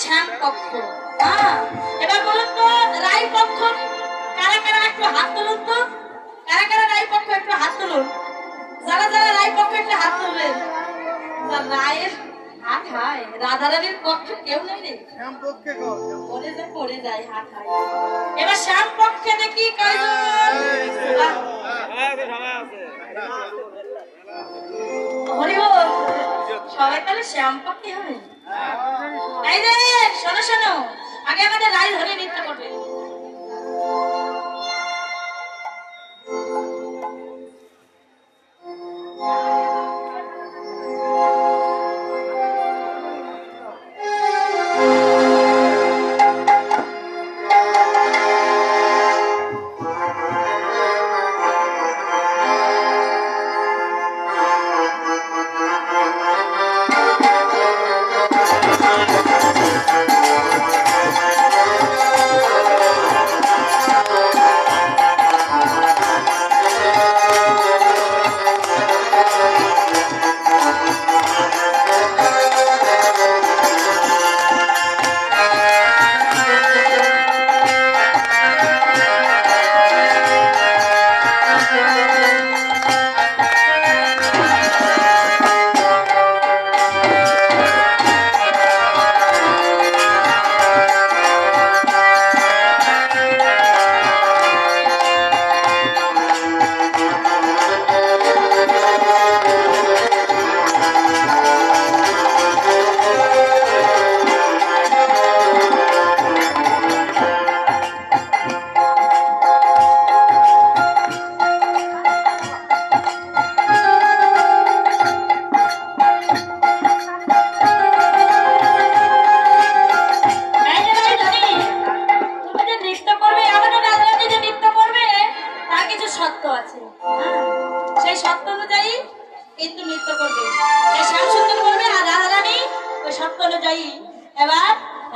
শ্যাম পক্ষ হ্যাঁ এবার বলুন তো রায় পক্ষ কারা কারা একটু হাত তুলুন তো? কারা কারা রায় পক্ষ একটু হাত তুলুন? যারা যারা রায় পক্ষ একটু হাত তুলবেন। রায়ের হাত হায় রাধারানীর পক্ষে কেউ নেই রে। শ্যামপক্ষে কর পড়ে যায় পড়ে যায় হাত হায়। এবার শ্যাম পক্ষে দেখি কয়জন? হরি সবাই তাহলে শ্যাম পক্ষে হবে রে? শোনো শোনো। আগে আমাদের রায় ধরে নৃত্য করবে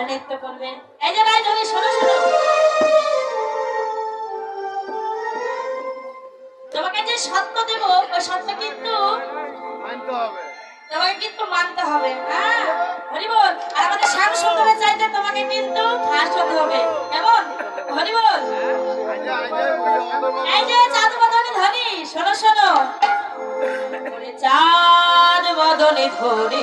নৃত্য করবে এই যে শোনো শোনো। তোমাকে যে সত্য দেব ওই সত্য কিন্তু মানতে হবে। তোমাকে কিন্তু মানতে হবে হ্যাঁ? হরিবল আর আমাদের শ্যাম সুন্দরের চাইতে তোমাকে কিন্তু ফার্স্ট হতে হবে। কেমন? হরিবল? বলে অন্ধকার এই যে চাঁদ বদনে ধরি শোনো শোনো। চাঁদ বদনে ধরে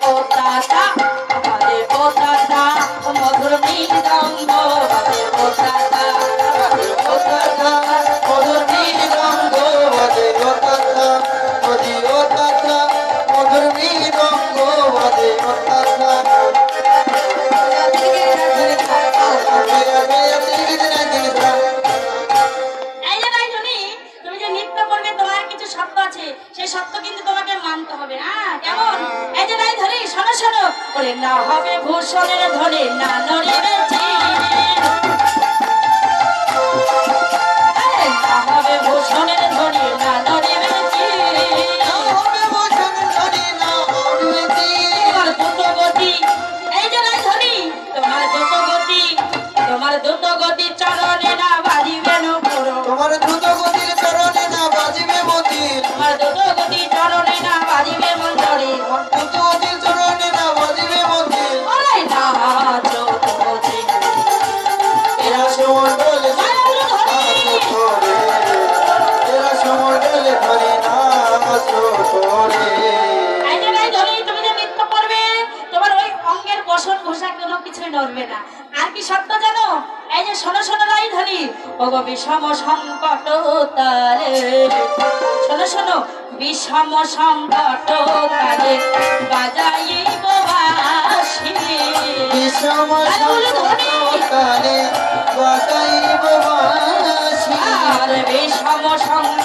বলে না হবে ভূষণের ধরে না নড়িবে এই, বসন ঘোষা কোনো কিছুই নড়বে না। আর কি সত্য জানো? এই যে শোনো শোনো রাই ধরি ওগো বিষম সংকট তারে শোনো শোনো বিষম সংকট তারে বাজাইব বাসি বিষম সংকটকালে বাজাইব বাঁশি আর বিষম সংকট